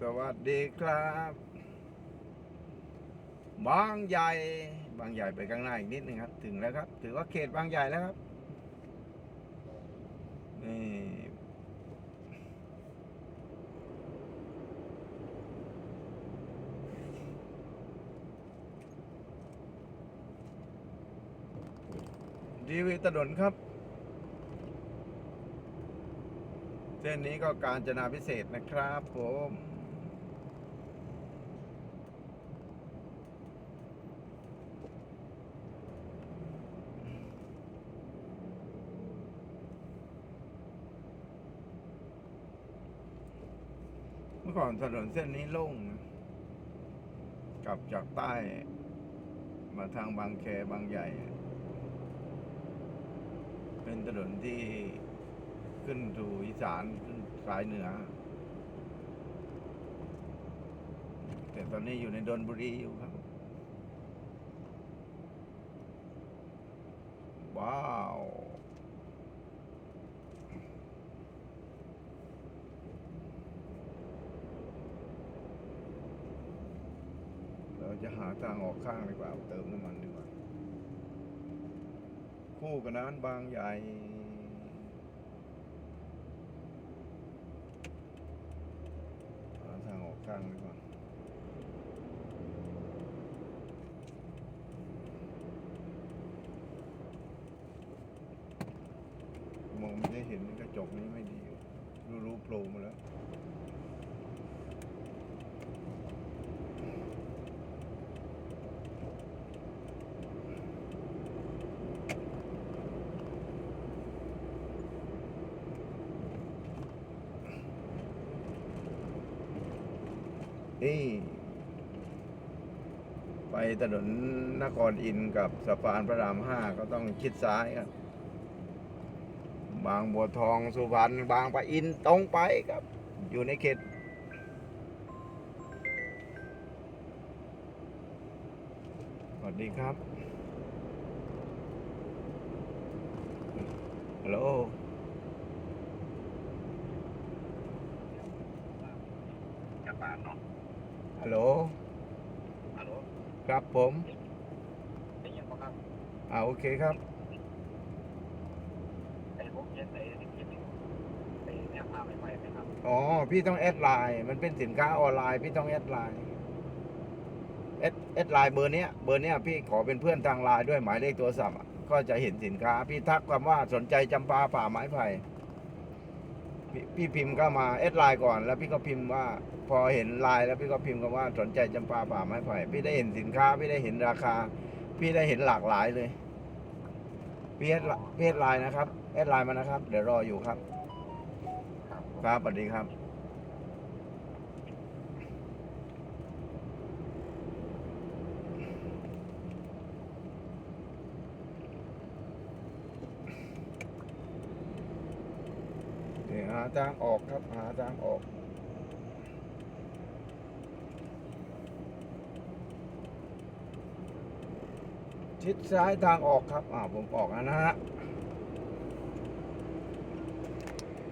สวัสดีครับ บางใหญ่ บางใหญ่ไปข้างหน้าอีกนิดนึงครับ ถึงแล้วครับ ถือว่าเขตบางใหญ่แล้วครับ นี่ ดีวีถนนครับเส้นนี้ก็การจนาพิเศษนะครับผม เมื่อก่อนถนนเส้นนี้โล่งกลับจากใต้ มาทางบางแคบางใหญ่ เป็นถนนที่ขึ้นสู่อีสานขึ้นสายเหนือ แต่ตอนนี้อยู่ในดนบุรีอยู่ครับ ว้าว เราจะหาทางออกข้างดีกว่าเติมน้ำมันดีกว่า คู่กับนั้นบางใหญ่หาทางออกข้างดีกว่ามองไม่ได้เห็นกระจกนี้ไม่ดี รู้รู้โผล่มาแล้ว นี่ ไปถนนนครอินกับสะพานพระรามห้าก็ต้องชิดซ้ายครับ บางบัวทองสุพรรณบางปะอินตรงไปครับ อยู่ในเขตสวัสดีครับฮัลโหลจะปานเนาะ ฮัลโหล ฮัลโหล ครับผมได้ยินปะครับ อ่าโอเคครับไอ้ผมเย็นไอ้ที่คิดไอ้เนี่ยพาไม่ไปไหมครับ อ๋อ พี่ต้องแอดไลน์ มันเป็นสินค้าออนไลน์ พี่ต้องแอดไลน์ แอดแอดไลน์เบอร์เนี้ย เบอร์เนี้ยพี่ขอเป็นเพื่อนทางไลน์ด้วยหมายเลขโทรศัพท์อะก็จะเห็นสินค้า พี่ทักคำว่าสนใจจำปาป่าไม้ไผ่ พี่พิมพ์เข้ามาแอดไลน์ก่อน แล้วพี่ก็พิมพ์ว่า พอเห็นไลน์แล้วพี่ก็พิมพ์กันว่าสนใจจำปาป่าไม้ไผ่พี่ได้เห็นสินค้า พี่ได้เห็นราคา พี่ได้เห็นหลากหลายเลยพี่แอดไลน์พี่แอดไลน์นะครับแอดไลน์มานะครับ เดี๋ยวรออยู่ครับ ครับสวัสดีครับ เดี๋ยวหา ทางออกครับ หาทางออก ชิดซ้ายทางออกครับ อ่าผมออกนะฮะ